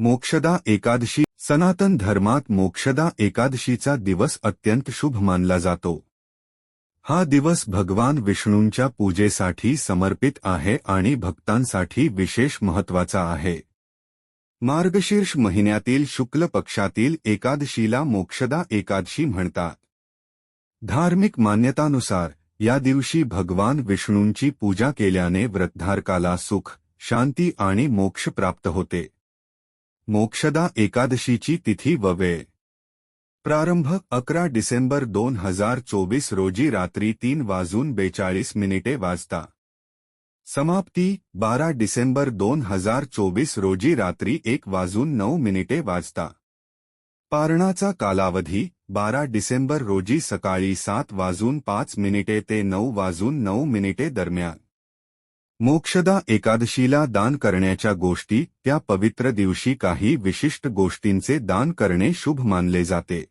मोक्षदा एकादशी सनातन धर्मात मोक्षदा एकादशीचा दिवस अत्यंत शुभ मानला जातो. हा दिवस भगवान विष्णूंच्या पूजेसाठी समर्पित आहे आणि भक्तांसाठी विशेष महत्त्वाचा आहे. मार्गशीर्ष महिन्यातील शुक्ल पक्षातील एकादशीला मोक्षदा एकादशी म्हणतात. धार्मिक मान्यतानुसार या दिवशी भगवान विष्णूंची पूजा केल्याने व्रतधारकाला सुख शांती आणि मोक्ष प्राप्त होते. मोक्षदा एकादशीची तिथी व वेळ प्रारंभ अकरा डिसेंबर दोन हज़ार चोवीस रोजी रात्री तीन वाजून बेचाळीस मिनिटे वाजता. समाप्ती, बारा डिसेंबर दोन हज़ार चोवीस रोजी रात्री एक वाजून नऊ मिनिटे वाजता. पारणाचा कालावधी, बारा डिसेंबर रोजी सकाळी सात वाजून पाच मिनिटे ते नऊ वाजून नऊ मिनिटे दरम्यान. मोक्षदा एकादशीला दान करण्याच्या गोष्टी त्या पवित्र दिवशी काही विशिष्ट गोष्टींचे दान करणे शुभ मानले जाते.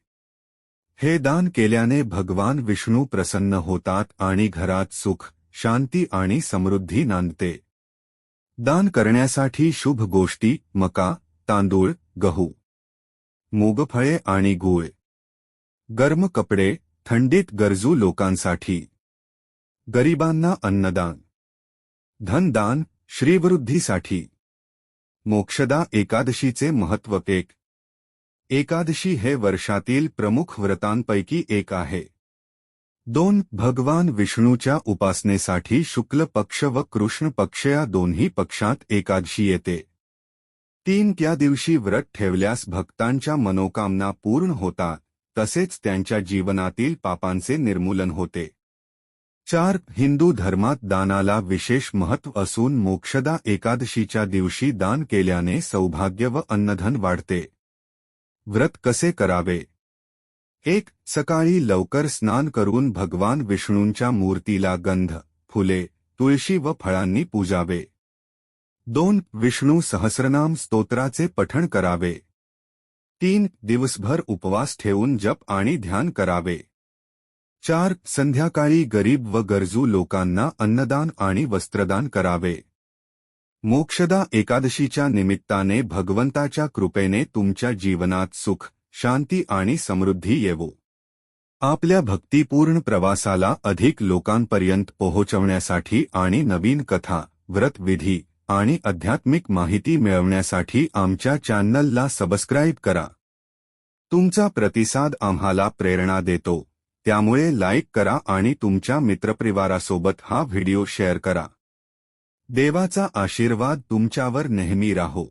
हे दान केल्याने भगवान विष्णू प्रसन्न होतात आणि घरात सुख शांती आणि समृद्धी नांदते. दान करण्यासाठी शुभ गोष्टी मका तांदूळ गहू मूगफळे आणि गूळ गर्म कपडे थंडीत गरजू लोकांसाठी गरिबांना अन्नदान. धनदान श्रीवृद्धीसाठी. मोक्षदा एकादशीचे महत्त्व एक. एकादशी हे वर्षातील प्रमुख व्रतांपैकी एक आहे. दोन भगवान विष्णूच्या उपासनेसाठी शुक्ल पक्ष व कृष्ण पक्ष या दोन्ही पक्षात एकादशी येते. तीन त्या दिवशी व्रत ठेवल्यास भक्तांच्या मनोकामना पूर्ण होतात तसेच त्यांच्या जीवनातील पापांचे निर्मूलन होते. चार हिंदू धर्मात दानाला विशेष महत्त्व असून मोक्षदा एकादशीच्या दिवशी दान केल्याने सौभाग्य व अन्नधन वाढते. व्रत कसे करावे? एक सकाळी लवकर स्नान करून भगवान विष्णूंच्या मूर्तीला गंध फुले तुळशी व फळांनी पूजावे. दोन विष्णू सहस्रनाम स्तोत्राचे पठण करावे. तीन दिवसभर उपवास ठेवून जप आणि ध्यान करावे. चार संध्याकाळी गरीब व गरजू लोकांना अन्नदान आणि वस्त्रदान करावे. मोक्षदा एकादशीच्या निमित्ताने भगवंताच्या कृपेने तुमच्या जीवनात सुख शांती आणि समृद्धी येवो. आपल्या भक्तिपूर्ण प्रवासाला अधिक लोकांपर्यंत पोहोचवण्यासाठी आणि नवीन कथा व्रतविधी आणि आध्यात्मिक माहिती मिळवण्यासाठी आमच्या चॅनलला सबस्क्राईब करा. तुमचा प्रतिसाद आम्हाला प्रेरणा देतो. त्यामुळे लाईक करा आणि तुमच्या मित्रपरिवारासोबत हा व्हिडिओ शेअर करा. देवाचा आशीर्वाद तुमच्यावर नेहमी राहो.